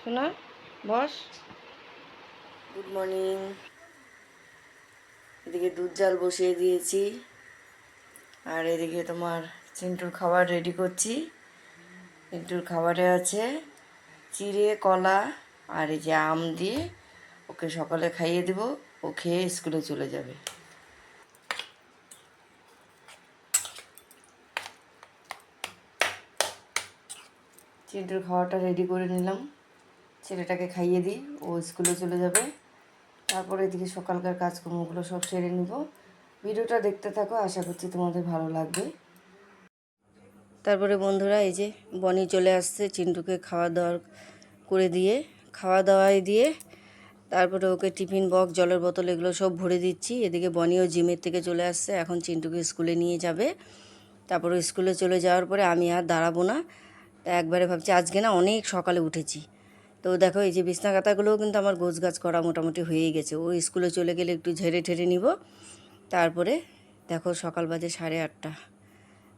শোনা, বস। Good morning এদিকে দুধ জাল বসিয়ে দিয়েছি। আর এদিকে তোমার চিন্টুর খাবার রেডি করছি। চিন্টুর খাবারে আছে চিড়ে, কলা আর এই যে আম দিয়ে ওকে সকালে খাইয়ে দেব। ও খেয়ে স্কুলে চলে যাবে। চিন্টুর খাওয়াটা রেডি করে নিলাম। ছেলেটাকে খাইয়ে দিই, ও স্কুলে চলে যাবে। তারপরে এদিকে সকালকার কাজকর্মগুলো সব সেরে নিব। ভিডিওটা দেখতে থাকো, আশা করছি তোমাদের ভালো লাগবে। তারপরে বন্ধুরা, এই যে বনি চলে আসছে চিন্টুকে খাওয়া দাওয়া করে দিয়ে। খাওয়া দাওয়ায় দিয়ে তারপরে ওকে টিফিন বক্স, জলের বোতল এগুলো সব ভরে দিচ্ছি। এদিকে বনিও জিমের থেকে চলে আসছে, এখন চিন্টুকে স্কুলে নিয়ে যাবে। তারপরে স্কুলে চলে যাওয়ার পরে আমি আর দাঁড়াবো না। তা একবারে ভাবছি, আজকে না অনেক সকালে উঠেছি। তো দেখো, এই যে বিছনা কাতাগুলোও কিন্তু আমার গোছ গাছ করা মোটামুটি হয়েই গেছে। ও স্কুলে চলে গেলে একটু ঝেড়ে ঠেড়ে নিব। তারপরে দেখো, সকাল বাজে সাড়ে আটটা।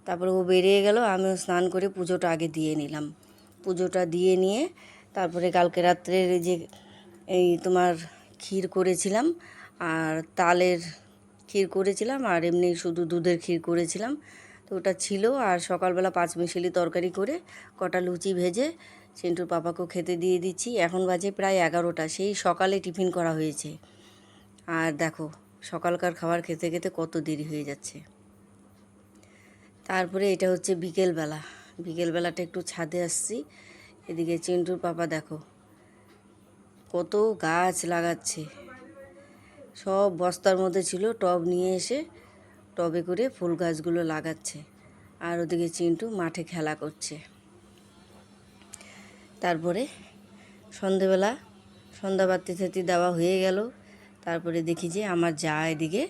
তারপরে ও বেরিয়ে গেল, আমিও স্নান করে পুজোটা আগে দিয়ে নিলাম। পুজোটা দিয়ে নিয়ে তারপরে কালকে রাত্রের যে এই তোমার ক্ষীর করেছিলাম, আর তালের ক্ষীর করেছিলাম, আর এমনি শুধু দুধের ক্ষীর করেছিলাম। তো ওটা ছিল আর সকালবেলা পাঁচ মিশালি তরকারি করে, কটা লুচি ভেজে চিন্টুর পাপাকেও খেতে দিয়ে দিচ্ছি। এখন বাজে প্রায় এগারোটা, সেই সকালে টিফিন করা হয়েছে। আর দেখো, সকালকার খাবার খেতে খেতে কত দেরি হয়ে যাচ্ছে। তারপরে এটা হচ্ছে বিকেলবেলা। বিকেলবেলাটা একটু ছাদে আসছি, এদিকে চিন্টুর পাপা দেখো, কত গাছ লাগাচ্ছে। সব বস্তার মধ্যে ছিল, টব নিয়ে এসে টবে করে ফুল গাছগুলো লাগাচ্ছে আর ওদিকে চিন্টু মাঠে খেলা করছে। তারপরে সন্ধেবেলা সন্ধ্যা বাতি থাতি দেওয়া হয়ে গেল। তারপরে দেখি যে আমার যা এদিকে,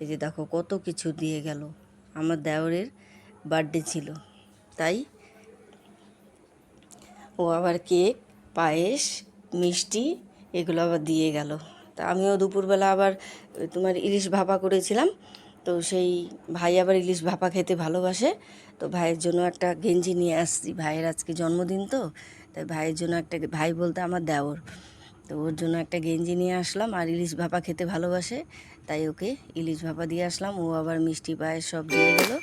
এই যে দেখো কত কিছু দিয়ে গেল। আমার দেওরের বার্থডে ছিল। তাই ও আবার কেক, পায়েস, মিষ্টি এগুলো আবার দিয়ে গেল। তা আমিও দুপুরবেলা আবার তোমার ইলিশ ভাপা করেছিলাম। তো সেই ভাই আবার ইলিশ ভাপা খেতে ভালোবাসে। তো ভাইয়ের জন্য একটা গেঞ্জি নিয়ে আসছি। ভাইয়ের আজকে জন্মদিন তো, তাই ভাইয়ের জন্য একটা ভাই বলতে আমার দেওর। তো ওর জন্য একটা গেঞ্জি নিয়ে আসলাম আর ইলিশ ভাপা খেতে ভালোবাসে, তাই ওকে ইলিশ ভাপা দিয়ে আসলাম। ও আবার মিষ্টি পায়েস সব দিয়ে গেলো।